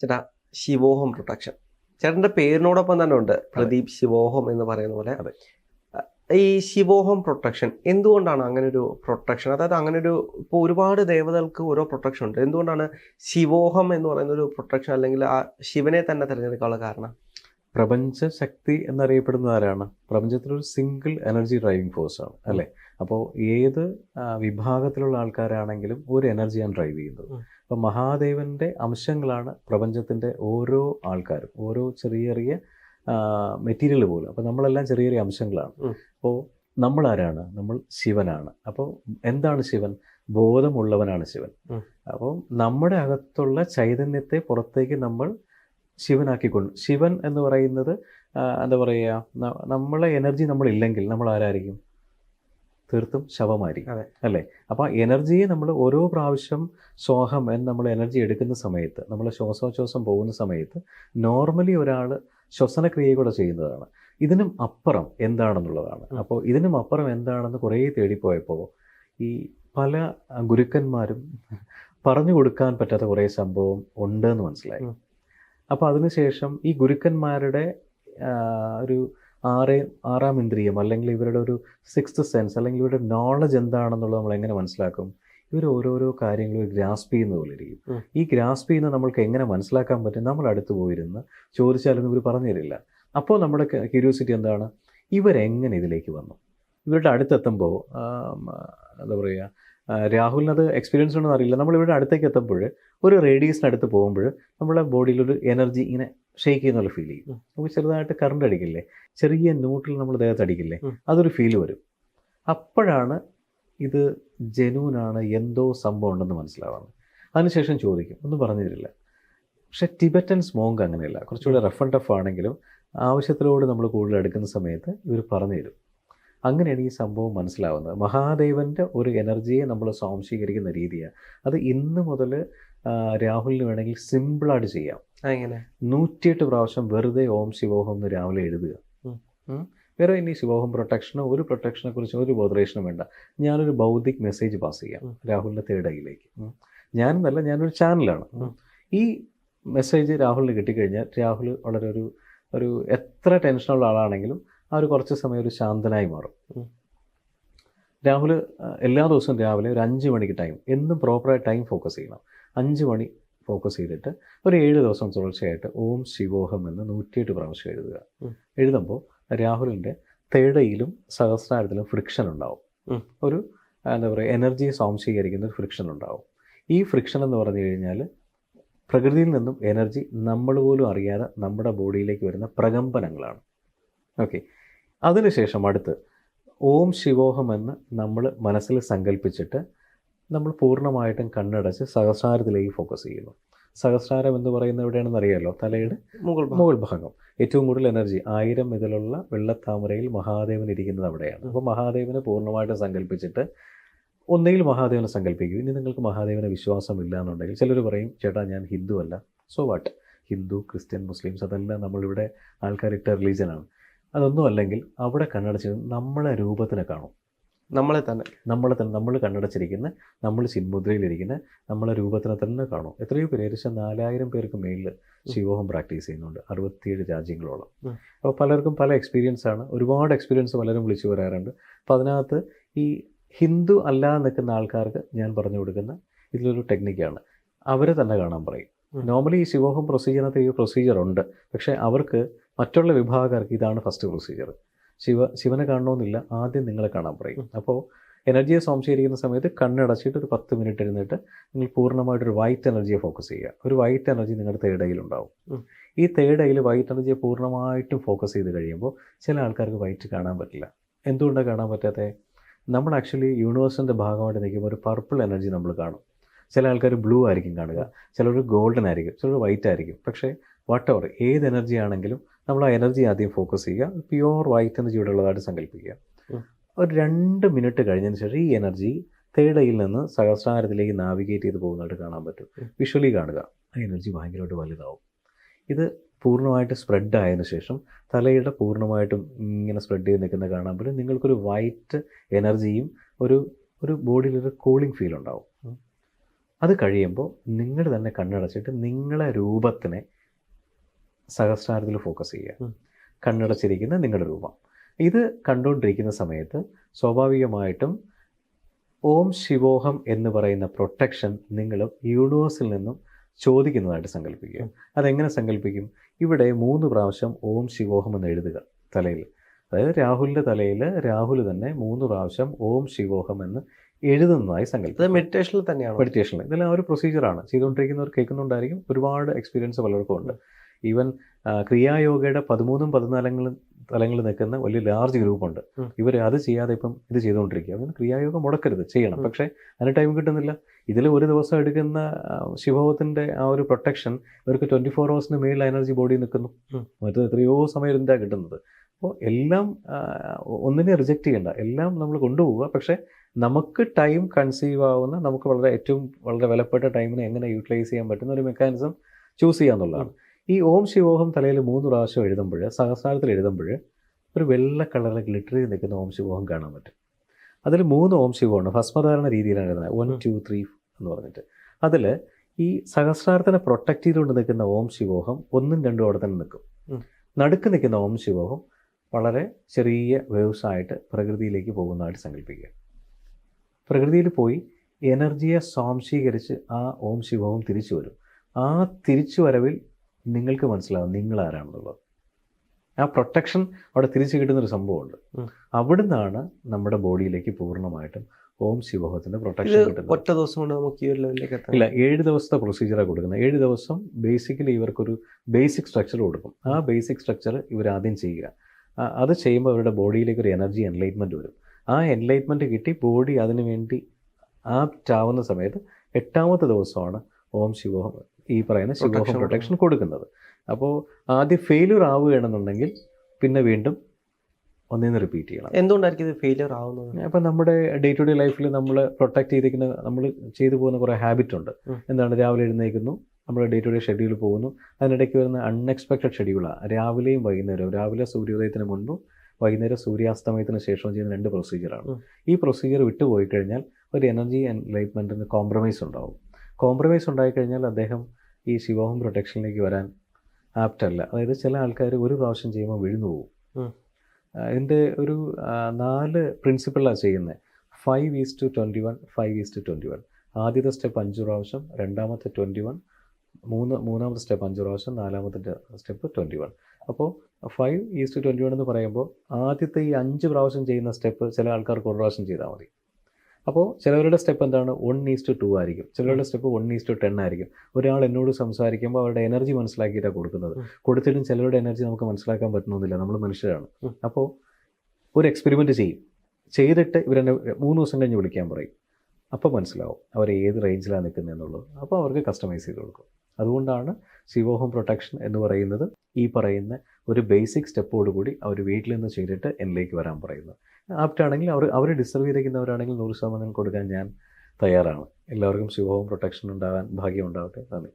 ചേട്ടാ ശിവോഹം പ്രൊട്ടക്ഷൻ. ചേട്ടന്റെ പേരിനോടൊപ്പം തന്നെ ഉണ്ട് പ്രദീപ് ശിവോഹം എന്ന് പറയുന്ന പോലെ. അതെ. ഈ ശിവോഹം പ്രൊട്ടക്ഷൻ എന്തുകൊണ്ടാണ് അങ്ങനെ ഒരു പ്രൊട്ടക്ഷൻ? അതായത് അങ്ങനെ ഒരു ഇപ്പോൾ ഒരുപാട് ദേവതകൾക്ക് ഓരോ പ്രൊട്ടക്ഷൻ ഉണ്ട്. എന്തുകൊണ്ടാണ് ശിവോഹം എന്ന് പറയുന്ന ഒരു പ്രൊട്ടക്ഷൻ അല്ലെങ്കിൽ ആ ശിവനെ തന്നെ തിരഞ്ഞെടുക്കാനുള്ള കാരണം? പ്രപഞ്ച ശക്തി എന്നറിയപ്പെടുന്നത് ആരാണ്? പ്രപഞ്ചത്തിലൊരു സിംഗിൾ എനർജി ഡ്രൈവിംഗ് ഫോഴ്സ് ആണ് അല്ലേ? അപ്പോൾ ഏത് വിഭാഗത്തിലുള്ള ആൾക്കാരാണെങ്കിലും ഒരു എനർജിയാണ് ഡ്രൈവ് ചെയ്യുന്നത്. ഉം. മഹാദേവന്റെ അംശങ്ങളാണ് പ്രപഞ്ചത്തിന്റെ ഓരോ ആൾക്കാരും ഓരോ ചെറിയ ചെറിയ മെറ്റീരിയൽ പോലും. അപ്പോൾ നമ്മളെല്ലാം ചെറിയ ചെറിയ അംശങ്ങളാണ്. അപ്പോൾ നമ്മൾ ആരാണ് നമ്മൾ ശിവനാണ്. അപ്പോൾ എന്താണ് ശിവൻ? ബോധമുള്ളവനാണ് ശിവൻ. അപ്പോൾ നമ്മുടെ അകത്തുള്ള ചൈതന്യത്തെ പുറത്തേക്ക് നമ്മൾ ശിവനാക്കിക്കൊണ്ട് ശിവൻ എന്ന് പറയുന്നത് എന്താ പറയുക നമ്മളെ എനർജി നമ്മളില്ലെങ്കിൽ നമ്മൾ ആരായിരിക്കും തീർത്തും ശവമായിരിക്കും അതെ. അല്ലേ? അപ്പോൾ ആ എനർജിയെ നമ്മൾ ഓരോ പ്രാവശ്യം സ്വാഹം എന്ന് നമ്മൾ എനർജി എടുക്കുന്ന സമയത്ത് നമ്മൾ ശ്വാസോച്ഛ്വാസം പോകുന്ന സമയത്ത് നോർമലി ഒരാൾ ശ്വസനക്രിയ കൂടെ ചെയ്യുന്നതാണ്. ഇതിനും അപ്പുറം എന്താണെന്നുള്ളതാണ്. അപ്പോൾ ഇതിനും അപ്പുറം എന്താണെന്ന് കുറേ തേടിപ്പോയപ്പോൾ ഈ പല ഗുരുക്കന്മാരും പറഞ്ഞു കൊടുക്കാൻ പറ്റാത്ത കുറേ സംഭവം ഉണ്ടെന്ന് മനസ്സിലായി. അപ്പോൾ അതിനുശേഷം ഈ ഗുരുക്കന്മാരുടെ ഒരു ആറ് ആറാം ഇന്ദ്രിയം അല്ലെങ്കിൽ ഇവരുടെ ഒരു സിക്സ്ത് സെൻസ് അല്ലെങ്കിൽ ഇവരുടെ നോളജ് എന്താണെന്നുള്ളത് നമ്മൾ എങ്ങനെ മനസ്സിലാക്കും? ഇവർ ഓരോരോ കാര്യങ്ങൾ ഗ്രാസ്പ് ചെയ്യുന്ന പോലെ ഇരിക്കും. ഈ ഗ്രാസ്പ് ചെയ്യുന്ന നമ്മൾക്ക് എങ്ങനെ മനസ്സിലാക്കാൻ പറ്റും? നമ്മൾ അടുത്ത് പോയിരുന്ന് ചോദിച്ചാലൊന്നും ഇവർ പറഞ്ഞു തരില്ല അപ്പോൾ നമ്മുടെ ക്യൂരിയോസിറ്റി എന്താണ്? ഇവരെങ്ങനെ ഇതിലേക്ക് വന്നു? ഇവരുടെ അടുത്തെത്തുമ്പോൾ എന്താ പറയുക രാഹുലിന് അത് എക്സ്പീരിയൻസ് ഉണ്ടെന്ന് അറിയില്ല. നമ്മൾ ഇവരുടെ അടുത്തേക്ക് എത്തുമ്പോൾ ഒരു റേഡിയസിനടുത്ത് പോകുമ്പോൾ നമ്മുടെ ബോഡിയിലൊരു എനർജി ഇങ്ങനെ ഷെയ്ക്ക് ചെയ്യുന്ന ഫീൽ ചെയ്യും. നമുക്ക് ചെറുതായിട്ട് കറണ്ട് അടിക്കില്ലേ? ചെറിയ നോട്ടിൽ നമ്മൾ ദേഹത്ത് അടിക്കില്ലേ? അതൊരു ഫീൽ വരും. അപ്പോഴാണ് ഇത് ജനൂനാണ് എന്തോ സംഭവം ഉണ്ടെന്ന് മനസ്സിലാവുന്നത്. അതിനുശേഷം ചോദിക്കും. ഒന്നും പറഞ്ഞു തരില്ല. പക്ഷേ ടിബറ്റൻ സ്മോങ്ക് അങ്ങനെയല്ല. കുറച്ചുകൂടെ റഫ് ആൻഡ് ടഫ് ആണെങ്കിലും ആവശ്യത്തിലോട് നമ്മൾ കൂടുതൽ എടുക്കുന്ന സമയത്ത് ഇവർ പറഞ്ഞു തരും. അങ്ങനെയാണ് ഈ സംഭവം മനസ്സിലാവുന്നത്. മഹാദേവന്റെ ഒരു എനർജിയെ നമ്മൾ സ്വാംശീകരിക്കുന്ന രീതിയാണ്. അത് ഇന്ന് മുതൽ രാഹുലിന് വേണമെങ്കിൽ സിമ്പിളായിട്ട് ചെയ്യാം. എങ്ങനെ നൂറ്റിയെട്ട് പ്രാവശ്യം വെറുതെ ഓം ശിവോഹം എന്ന് രാവിലെ എഴുതുക. വേറെ ഇനി ശിവോഹം പ്രൊട്ടക്ഷനോ ഒരു പ്രൊട്ടക്ഷനെ കുറിച്ച് ഒരു ബോധറേഷനും വേണ്ട. ഞാനൊരു ബൗദ്ധിക് മെസ്സേജ് പാസ് ചെയ്യാം. രാഹുലിന്റെ തേടയിലേക്ക് ഞാനെന്നല്ല ഞാനൊരു ചാനലാണ് ഈ മെസ്സേജ് രാഹുലിന് കിട്ടിക്കഴിഞ്ഞാൽ രാഹുൽ വളരെ ഒരു ഒരു എത്ര ടെൻഷനുള്ള ആളാണെങ്കിലും ആ ഒരു കുറച്ച് സമയം ഒരു ശാന്തനായി മാറും. രാഹുൽ എല്ലാ ദിവസവും രാവിലെ ഒരു അഞ്ച് മണിക്ക് ടൈം എന്നും പ്രോപ്പറായി ടൈം ഫോക്കസ് ചെയ്യണം. അഞ്ച് മണി ഫോക്കസ് ചെയ്തിട്ട് ഒരു ഏഴ് ദിവസം തുടർച്ചയായിട്ട് ഓം ശിവോഹം എന്ന് നൂറ്റിയെട്ട് പ്രാവശ്യം എഴുതുക. എഴുതുമ്പോൾ രാഹുലിന്റെ തേടയിലും സഹസ്രാരത്തിലും ഫ്രിക്ഷൻ ഉണ്ടാവും. ഒരു എന്താ പറയുക എനർജി സ്വാംശീകരിക്കുന്ന ഒരു ഫ്രിക്ഷൻ ഉണ്ടാവും. ഈ ഫ്രിക്ഷൻ എന്ന് പറഞ്ഞു കഴിഞ്ഞാൽ പ്രകൃതിയിൽ നിന്നും എനർജി നമ്മൾ പോലും അറിയാതെ നമ്മുടെ ബോഡിയിലേക്ക് വരുന്ന പ്രകമ്പനങ്ങളാണ്. ഓക്കെ അതിനുശേഷം അടുത്ത് ഓം ശിവോഹം എന്ന് നമ്മൾ മനസ്സിൽ സങ്കല്പിച്ചിട്ട് നമ്മൾ പൂർണമായിട്ടും കണ്ണടച്ച് സഹസ്രാരത്തിലേക്ക് ഫോക്കസ് ചെയ്യുന്നു. സഹസ്രാരം എന്ന് പറയുന്നത് എവിടെയാണെന്ന് അറിയാലോ? തലയുടെ മുകൾ. മുകൾ ഭാഗം. ഏറ്റവും കൂടുതൽ എനർജി ആയിരം ഇതിലുള്ള വെള്ളത്താമരയിൽ മഹാദേവൻ ഇരിക്കുന്നത് അവിടെയാണ്. അപ്പോൾ മഹാദേവനെ പൂർണമായിട്ട് സങ്കല്പിച്ചിട്ട് ഒന്നുകിൽ മഹാദേവനെ സങ്കല്പിക്കും. ഇനി നിങ്ങൾക്ക് മഹാദേവനെ വിശ്വാസമില്ല എന്നുണ്ടെങ്കിൽ ചിലർ പറയും ചേട്ടാ ഞാൻ ഹിന്ദു അല്ല. So what Hindu Christian Muslims അതെല്ലാം നമ്മളിവിടെ ആൾക്കാരിട്ട റിലീജിയനാണ് അതൊന്നും അല്ലെങ്കിൽ അവിടെ കണ്ണടച്ച് നമ്മളെ രൂപത്തിനെ കാണും. നമ്മളെ തന്നെ. നമ്മളെ തന്നെ. നമ്മൾ കണ്ണടച്ചിരിക്കുന്ന നമ്മൾ ചിന്മുദ്രയിലിരിക്കുന്ന നമ്മളെ രൂപത്തിനെ തന്നെ കാണും. എത്രയോ പേര് ഏകദേശം നാലായിരം പേർക്ക് മേളിൽ ശിവോഹം പ്രാക്ടീസ് ചെയ്യുന്നുണ്ട്. അറുപത്തിയേഴ് രാജ്യങ്ങളോളം. അപ്പോൾ പലർക്കും പല എക്സ്പീരിയൻസ് ആണ്. ഒരുപാട് എക്സ്പീരിയൻസ് പലരും വിളിച്ചു വരാറുണ്ട് അപ്പോൾ അതിനകത്ത് ഈ ഹിന്ദു അല്ലാതെ നിൽക്കുന്ന ആൾക്കാർക്ക് ഞാൻ പറഞ്ഞു കൊടുക്കുന്ന ഇതിലൊരു ടെക്നിക്കാണ് അവരെ തന്നെ കാണാൻ പറയും. നോർമലി ഈ ശിവോഹം പ്രൊസീജിയറിനകത്ത് ഈ പ്രൊസീജിയർ ഉണ്ട്. പക്ഷേ അവർക്ക് മറ്റുള്ള വിഭാഗക്കാർക്ക് ഇതാണ് ഫസ്റ്റ് പ്രൊസീജിയർ ശിവ ശിവനെ കാണണമെന്നില്ല ആദ്യം നിങ്ങളെ കാണാൻ പറയും. അപ്പോൾ എനർജിയെ സംശയിക്കുന്ന സമയത്ത് കണ്ണടച്ചിട്ട് ഒരു പത്ത് മിനിറ്റ് ഇരുന്നിട്ട് നിങ്ങൾ പൂർണമായിട്ട് ഒരു വൈറ്റ് എനർജിയെ ഫോക്കസ് ചെയ്യുക. ഒരു വൈറ്റ് എനർജി നിങ്ങളുടെ തേർഡ് ഉണ്ടാവും. ഈ തേർഡ് ഐയിൽ വൈറ്റ് എനർജിയെ പൂർണമായിട്ടും ഫോക്കസ് ചെയ്ത് കഴിയുമ്പോൾ ചില ആൾക്കാർക്ക് വൈറ്റ് കാണാൻ പറ്റില്ല. എന്തുകൊണ്ടാണ് കാണാൻ പറ്റാത്തത് നമ്മൾ ആക്ച്വലി യൂണിവേഴ്സിന്റെ ഭാഗമായിട്ട് നിൽക്കുമ്പോൾ ഒരു പർപ്പിൾ എനർജി നമ്മൾ കാണും. ചില ആൾക്കാർ ബ്ലൂ ആയിരിക്കും കാണുക. ചിലർ ഗോൾഡൻ ആയിരിക്കും. ചിലർ വൈറ്റ് ആയിരിക്കും. പക്ഷേ വാട്ട് എവർ ഏത് എനർജി ആണെങ്കിലും നമ്മൾ ആ എനർജി ആദ്യം ഫോക്കസ് ചെയ്യുക പ്യുവർ വൈറ്റ് എനർജി ഇവിടെ ഉള്ളതായിട്ട് സങ്കല്പിക്കുക. ഒരു രണ്ട് മിനിറ്റ് കഴിഞ്ഞതിന് ശേഷം ഈ എനർജി തേടയിൽ നിന്ന് സഹസ്രാരത്തിലേക്ക് നാവിഗേറ്റ് ചെയ്ത് പോകുന്നതായിട്ട് കാണാൻ പറ്റും. വിഷ്വലി കാണുക. ആ എനർജി ഭയങ്കരമായിട്ട് വലുതാവും. ഇത് പൂർണമായിട്ട് സ്പ്രെഡ് ആയതിനു ശേഷം തലയുടെ പൂർണമായിട്ടും ഇങ്ങനെ സ്പ്രെഡ് ചെയ്ത് നിൽക്കുന്ന കാണാൻ പറ്റും. നിങ്ങൾക്കൊരു വൈറ്റ് എനർജിയും ഒരു ഒരു ബോഡിയിലൊരു കൂളിംഗ് ഫീൽ ഉണ്ടാവും. അത് കഴിയുമ്പോൾ നിങ്ങൾ തന്നെ കണ്ണടച്ചിട്ട് നിങ്ങളെ രൂപത്തിനെ സഹസ്രാരത്തിൽ ഫോക്കസ് ചെയ്യുക. കണ്ണടച്ചിരിക്കുന്ന നിങ്ങളുടെ രൂപം. ഇത് കണ്ടുകൊണ്ടിരിക്കുന്ന സമയത്ത് സ്വാഭാവികമായിട്ടും ഓം ശിവോഹം എന്ന് പറയുന്ന പ്രൊട്ടക്ഷൻ നിങ്ങൾ യൂണിവേഴ്സിൽ നിന്നും ചോദിക്കുന്നതായിട്ട് സങ്കല്പിക്കുക. അതെങ്ങനെ സങ്കല്പിക്കും ഇവിടെ മൂന്ന് പ്രാവശ്യം ഓം ശിവോഹം എന്ന് എഴുതുക തലയിൽ. അതായത് രാഹുലിന്റെ തലയിൽ രാഹുൽ തന്നെ മൂന്ന് പ്രാവശ്യം ഓം ശിവോഹം എന്ന് എഴുതുന്നതായി സങ്കല്പിക്കും മെഡിറ്റേഷനിൽ തന്നെയാണ്? മെഡിറ്റേഷനിൽ ഇതെല്ലാം ഒരു പ്രൊസീജിയറാണ് ചെയ്തുകൊണ്ടിരിക്കുന്നവർ കേൾക്കുന്നുണ്ടായിരിക്കും. ഒരുപാട് എക്സ്പീരിയൻസ് പലർക്കും ഉണ്ട്. ഈവൻ ക്രിയായോഗയുടെ പതിമൂന്നും പതിനാലങ്ങളും തലങ്ങളിൽ നിൽക്കുന്ന വലിയ ലാർജ് ഗ്രൂപ്പുണ്ട്. ഉണ്ട് ഇവർ അത് ചെയ്യാതെ ഇപ്പം ഇത് ചെയ്തുകൊണ്ടിരിക്കുക. അതിന് ക്രിയായോഗം മുടക്കരുത്. ചെയ്യണം. പക്ഷേ അതിന് ടൈം കിട്ടുന്നില്ല. ഇതിൽ ഒരു ദിവസം എടുക്കുന്ന ശിവഭവത്തിന്റെ ആ ഒരു പ്രൊട്ടക്ഷൻ ഇവർക്ക് ട്വന്റി ഫോർ ഹവേഴ്സിന് മേളിൽ എനർജി ബോഡി നിൽക്കുന്നു. മറ്റത് മറ്റു എത്രയോ സമയം എന്താ കിട്ടുന്നത്. അപ്പോൾ എല്ലാം ഒന്നിനെ റിജക്റ്റ് ചെയ്യണ്ട. എല്ലാം നമ്മൾ കൊണ്ടുപോവുക. പക്ഷേ നമുക്ക് ടൈം കൺസീവ് ആവുന്ന നമുക്ക് വളരെ ഏറ്റവും വളരെ വിലപ്പെട്ട ടൈമിനെ എങ്ങനെ യൂട്ടിലൈസ് ചെയ്യാൻ പറ്റുന്ന ഒരു മെക്കാനിസം ചൂസ് ചെയ്യാന്നുള്ളതാണ് ഈ ഓം ശിവോഹം തലയിൽ മൂന്ന് പ്രാവശ്യം എഴുതുമ്പോൾ സഹസ്രാരത്തിൽ എഴുതുമ്പോൾ ഒരു വെള്ള കളറിൽ ഗ്ലിറ്ററിൽ നിൽക്കുന്ന ഓം ശിവോഹം കാണാൻ പറ്റും. അതിൽ മൂന്ന് ഓം ശിവമാണ്. ഭസ്മധാരണ രീതിയിലാണ് എഴുതുന്നത്. വൺ. ടു ത്രീ എന്ന് പറഞ്ഞിട്ട്. അതിൽ ഈ സഹസ്രാരത്തിനെ പ്രൊട്ടക്ട് ചെയ്തുകൊണ്ട് നിൽക്കുന്ന ഓം ശിവോഹം ഒന്നും രണ്ടും അവിടെ തന്നെ നിൽക്കും. നടുക്ക് നിൽക്കുന്ന ഓം ശിവോഹം വളരെ ചെറിയ വേവ്സ് ആയിട്ട് പ്രകൃതിയിലേക്ക് പോകുന്നതായിട്ട് സങ്കല്പിക്കുക. പ്രകൃതിയിൽ പോയി എനർജിയെ സ്വാംശീകരിച്ച് ആ ഓം ശിവവും തിരിച്ചു വരും. ആ തിരിച്ചു വരവിൽ നിങ്ങൾക്ക് മനസ്സിലാവും നിങ്ങൾ ആരാണെന്നുള്ളത്. ആ പ്രൊട്ടക്ഷൻ അവിടെ തിരിച്ചു കിട്ടുന്നൊരു സംഭവമുണ്ട്. അവിടുന്നാണ് നമ്മുടെ ബോഡിയിലേക്ക് പൂർണമായിട്ടും ഓം ശിവഹത്തിന്റെ പ്രൊട്ടക്ഷൻ കിട്ടുന്നത്. ഒറ്റ ദിവസം കൊണ്ട് നമുക്ക് ഈ ഒരു ലെവലിലേക്ക് എത്താം ഇല്ല ഏഴ് ദിവസത്തെ പ്രൊസീജിയറാണ് കൊടുക്കുന്നത്. ഏഴ് ദിവസം ബേസിക്കലി ഇവർക്കൊരു ബേസിക് സ്ട്രക്ചർ കൊടുക്കും. ആ ബേസിക് സ്ട്രക്ചർ ഇവർ ആദ്യം ചെയ്യുക. അത് ചെയ്യുമ്പോൾ അവരുടെ ബോഡിയിലേക്ക് ഒരു എനർജി എൻലൈറ്റ്മെന്റ് വരും. ആ എൻലൈറ്റ്മെന്റ് കിട്ടി ബോഡി അതിന് വേണ്ടി ആപ്റ്റ് ആവുന്ന സമയത്ത് എട്ടാമത്തെ ദിവസമാണ് ഓം ശിവോഹം ഈ പറയുന്ന ശിവോഹം പ്രൊട്ടക്ഷൻ കൊടുക്കുന്നത്. അപ്പോൾ ആദ്യം ഫെയിലിയർ ആവുകയാണെന്നുണ്ടെങ്കിൽ പിന്നെ വീണ്ടും ഒന്നേന്ന് റിപ്പീറ്റ് ചെയ്യണം. എന്തുകൊണ്ടായിരിക്കും ഇത് ഫെയിലിയർ ആവുന്നത്? അപ്പം നമ്മുടെ ഡേ ടു ഡേ ലൈഫിൽ നമ്മൾ പ്രൊട്ടക്ട് ചെയ്തിരിക്കുന്ന നമ്മൾ ചെയ്തു പോകുന്ന കുറേ ഹാബിറ്റ് ഉണ്ട്. എന്താണ്? രാവിലെ എഴുന്നേൽക്കുന്നു നമ്മുടെ ഡേ ടു ഡേ ഷെഡ്യൂൾ പോകുന്നു. അതിനിടയ്ക്ക് വരുന്ന അൺഎക്സ്പെക്റ്റഡ് ഷെഡ്യൂളാണ് രാവിലെയും വൈകുന്നേരവും. രാവിലെ സൂര്യോദയത്തിന് മുൻപും വൈകുന്നേരം സൂര്യാസ്തമയത്തിന് ശേഷവും ചെയ്യുന്ന രണ്ട് പ്രൊസീജിയറാണ് ഈ പ്രൊസീജിയർ വിട്ടുപോയി കഴിഞ്ഞാൽ ഒരു എനർജി എൻലൈറ്റ്മെന്റിന് കോംപ്രമൈസ് ഉണ്ടാവും. കോംപ്രമൈസ് ഉണ്ടായിക്കഴിഞ്ഞാൽ അദ്ദേഹം ഈ ശിവോഹം പ്രൊട്ടക്ഷനിലേക്ക് വരാൻ ആപ്റ്റല്ല. അതായത് ചില ആൾക്കാർ ഒരു പ്രാവശ്യം ചെയ്യുമ്പോൾ വീഴുന്നു പോകും. ഇതിന്റെ ഒരു നാല് പ്രിൻസിപ്പിളാണ് ചെയ്യുന്നത്. Five is two twenty one five is two twenty one ആദ്യത്തെ സ്റ്റെപ്പ് അഞ്ച് പ്രാവശ്യം രണ്ടാമത്തെ ട്വന്റി വൺ മൂന്ന് മൂന്നാമത്തെ സ്റ്റെപ്പ് അഞ്ച് പ്രാവശ്യം നാലാമത്തെ സ്റ്റെപ്പ് ട്വന്റി വൺ അപ്പോൾ five is two twenty one എന്ന് പറയുമ്പോൾ ആദ്യത്തെ ഈ അഞ്ച് പ്രാവശ്യം ചെയ്യുന്ന സ്റ്റെപ്പ് ചില ആൾക്കാർക്ക് ഒരു പ്രാവശ്യം ചെയ്താൽ മതി. അപ്പോൾ ചിലവരുടെ സ്റ്റെപ്പ് എന്താണ്? വൺ ഈസ് ടു ആയിരിക്കും. ചിലരുടെ step one is two ten ആയിരിക്കും. ഒരാൾ എന്നോട് സംസാരിക്കുമ്പോൾ അവരുടെ എനർജി മനസ്സിലാക്കിയിട്ടാണ് കൊടുക്കുന്നത്. കൊടുത്തിട്ടും ചിലരുടെ എനർജി നമുക്ക് മനസ്സിലാക്കാൻ പറ്റണമെന്നില്ല നമ്മൾ മനുഷ്യരാണ്. അപ്പോൾ ഒരു എക്സ്പെരിമെന്റ് ചെയ്യും. ചെയ്തിട്ട് ഇവരെന്നെ മൂന്ന് ദിവസം കഴിഞ്ഞ് വിളിക്കാൻ പറയും. അപ്പോൾ മനസ്സിലാവും. അവർ ഏത് റേഞ്ചിലാണ് നിൽക്കുന്നത് എന്നുള്ളത്. അപ്പോൾ അവർക്ക് കസ്റ്റമൈസ് ചെയ്ത് കൊടുക്കും. അതുകൊണ്ടാണ് ശിവോഹം പ്രൊട്ടക്ഷൻ എന്ന് പറയുന്നത് ഈ പറയുന്ന ഒരു ബേസിക് സ്റ്റെപ്പോട് കൂടി അവർ വീട്ടിൽ നിന്ന് ചെയ്തിട്ട് എന്നിലേക്ക് വരാൻ പറയുന്നത്. ആപ്റ്റാണെങ്കിൽ അവർ അവർ ഡിസർവ് ചെയ്തിരിക്കുന്നവരാണെങ്കിൽ നൂറ് ശതമാനം കൊടുക്കാൻ ഞാൻ തയ്യാറാണ്. എല്ലാവർക്കും ശിവോഹം പ്രൊട്ടക്ഷൻ ഉണ്ടാകാൻ ഭാഗ്യം ഉണ്ടാവട്ടെ. നന്ദി.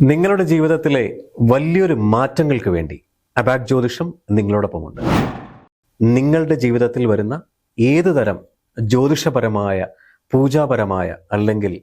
നിങ്ങളുടെ ജീവിതത്തിലെ വലിയൊരു മാറ്റങ്ങൾക്ക് വേണ്ടി അബാക് ജ്യോതിഷം നിങ്ങളോടൊപ്പമുണ്ട്. നിങ്ങളുടെ ജീവിതത്തിൽ വരുന്ന ഏത് തരം ജ്യോതിഷപരമായ പൂജാപരമായ അല്ലെങ്കിൽ